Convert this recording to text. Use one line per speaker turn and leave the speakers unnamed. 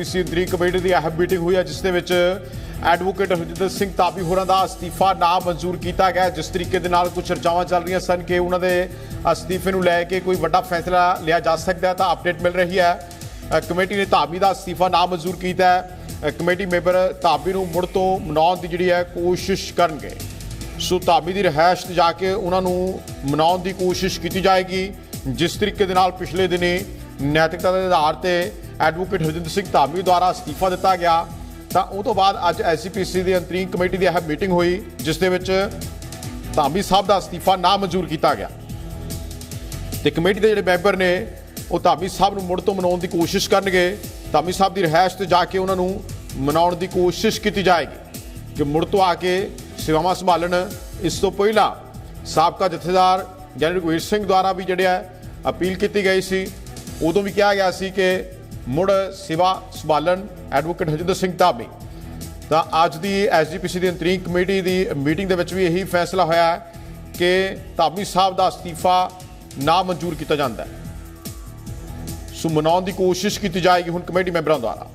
ਸੀ ਤਰੀਕ ਕਮੇਟੀ ਦੀ ਅਹਿਮ ਮੀਟਿੰਗ ਹੋਈ ਹੈ, ਜਿਸ ਦੇ ਵਿੱਚ ਐਡਵੋਕੇਟ ਹਰਜਿੰਦਰ ਸਿੰਘ ਤਾਬੀ ਹੋਰਾਂ ਦਾ ਅਸਤੀਫਾ ਨਾ ਮਨਜ਼ੂਰ ਕੀਤਾ ਗਿਆ ਜਿਸ ਤਰੀਕੇ ਦੇ ਨਾਲ ਕੁਝ ਚਰਚਾਵਾਂ ਚੱਲ ਰਹੀਆਂ ਸਨ ਕਿ ਉਹਨਾਂ ਦੇ ਅਸਤੀਫੇ ਨੂੰ ਲੈ ਕੇ ਕੋਈ ਵੱਡਾ ਫੈਸਲਾ ਲਿਆ ਜਾ ਸਕਦਾ ਹੈ, ਤਾਂ ਅਪਡੇਟ ਮਿਲ ਰਹੀ ਹੈ। ਕਮੇਟੀ ਨੇ ਤਾਬੀ ਦਾ ਅਸਤੀਫਾ ਨਾ ਮਨਜ਼ੂਰ ਕੀਤਾ ਹੈ। ਕਮੇਟੀ ਮੈਂਬਰ ਤਾਬੀ ਨੂੰ ਮੁੜ ਤੋਂ ਮਨਾਉਣ ਦੀ ਜਿਹੜੀ ਹੈ ਕੋਸ਼ਿਸ਼ ਕਰਨਗੇ। ਸੋ ਤਾਬੀ ਦੀ ਰਹਿائش ਜਾ ਕੇ ਉਹਨਾਂ ਨੂੰ ਮਨਾਉਣ ਦੀ ਕੋਸ਼ਿਸ਼ ਕੀਤੀ ਜਾਏਗੀ। ਜਿਸ ਤਰੀਕੇ ਦੇ ਨਾਲ ਪਿਛਲੇ ਦਿਨੀ ਨੈਤਿਕਤਾ ਦੇ ਆਧਾਰ ਤੇ ਐਡਵੋਕੇਟ ਹਰਜਿੰਦਰ ਸਿੰਘ ਧਾਮੀ ਦੁਆਰਾ ਅਸਤੀਫਾ ਦਿੱਤਾ ਗਿਆ। ਤਾਂ ਉਹ ਤੋਂ ਬਾਅਦ ਅੱਜ ਐਸਜੀਪੀਸੀ ਦੀ ਅੰਤਰੀਮ ਕਮੇਟੀ ਦੀ ਇਹ ਮੀਟਿੰਗ ਹੋਈ, ਜਿਸ ਦੇ ਵਿੱਚ ਧਾਮੀ ਸਾਹਿਬ ਦਾ ਅਸਤੀਫਾ ਨਾ ਮਨਜ਼ੂਰ ਕੀਤਾ ਗਿਆ। ਤੇ ਕਮੇਟੀ ਦੇ ਜਿਹੜੇ ਮੈਂਬਰ ਨੇ, ਉਹ ਧਾਮੀ ਸਾਹਿਬ ਨੂੰ ਮੁੜ ਤੋਂ ਮਨਾਉਣ ਦੀ ਕੋਸ਼ਿਸ਼ ਕਰਨਗੇ। ਧਾਮੀ ਸਾਹਿਬ ਦੀ ਰਹਿائش ਤੇ ਜਾ ਕੇ ਉਹਨਾਂ ਨੂੰ ਮਨਾਉਣ ਦੀ ਕੋਸ਼ਿਸ਼ ਕੀਤੀ ਜਾਏਗੀ ਕਿ ਮੁੜ ਤੋਂ ਆ ਕੇ ਸੇਵਾਵਾਂ ਸੰਭਾਲਣ। ਇਸ ਤੋਂ ਪਹਿਲਾਂ ਸਾਬਕਾ ਜਥੇਦਾਰ ਜਨਰਲ ਗੁਰਵੀਰ ਸਿੰਘ ਦੁਆਰਾ ਵੀ ਜਿਹੜਿਆ ਅਪੀਲ ਕੀਤੀ ਗਈ ਸੀ। ਉਦੋਂ ਵੀ ਕਿਹਾ ਗਿਆ ਸੀ ਕਿ ਮੁੜ ਸੇਵਾ ਸੰਭਾਲਣ ਐਡਵੋਕੇਟ ਹਰਜਿੰਦਰ ਸਿੰਘ ਧਾਮੀ। ਤਾਂ ਅੱਜ ਦੀ ਐਸਜੀਪੀਸੀ ਦੀ ਅੰਤਰੀਮ ਕਮੇਟੀ ਦੀ ਮੀਟਿੰਗ ਦੇ ਵਿੱਚ ਵੀ ਇਹੀ ਫੈਸਲਾ ਹੋਇਆ ਹੈ ਕਿ ਧਾਮੀ ਸਾਹਿਬ ਦਾ ਅਸਤੀਫਾ ਨਾ ਮਨਜ਼ੂਰ ਕੀਤਾ ਜਾਂਦਾ ਹੈ। ਸੋ ਮਨਾਉਣ ਦੀ ਕੋਸ਼ਿਸ਼ ਕੀਤੀ ਜਾਏਗੀ ਹੁਣ ਕਮੇਟੀ ਮੈਂਬਰਾਂ ਦੁਆਰਾ।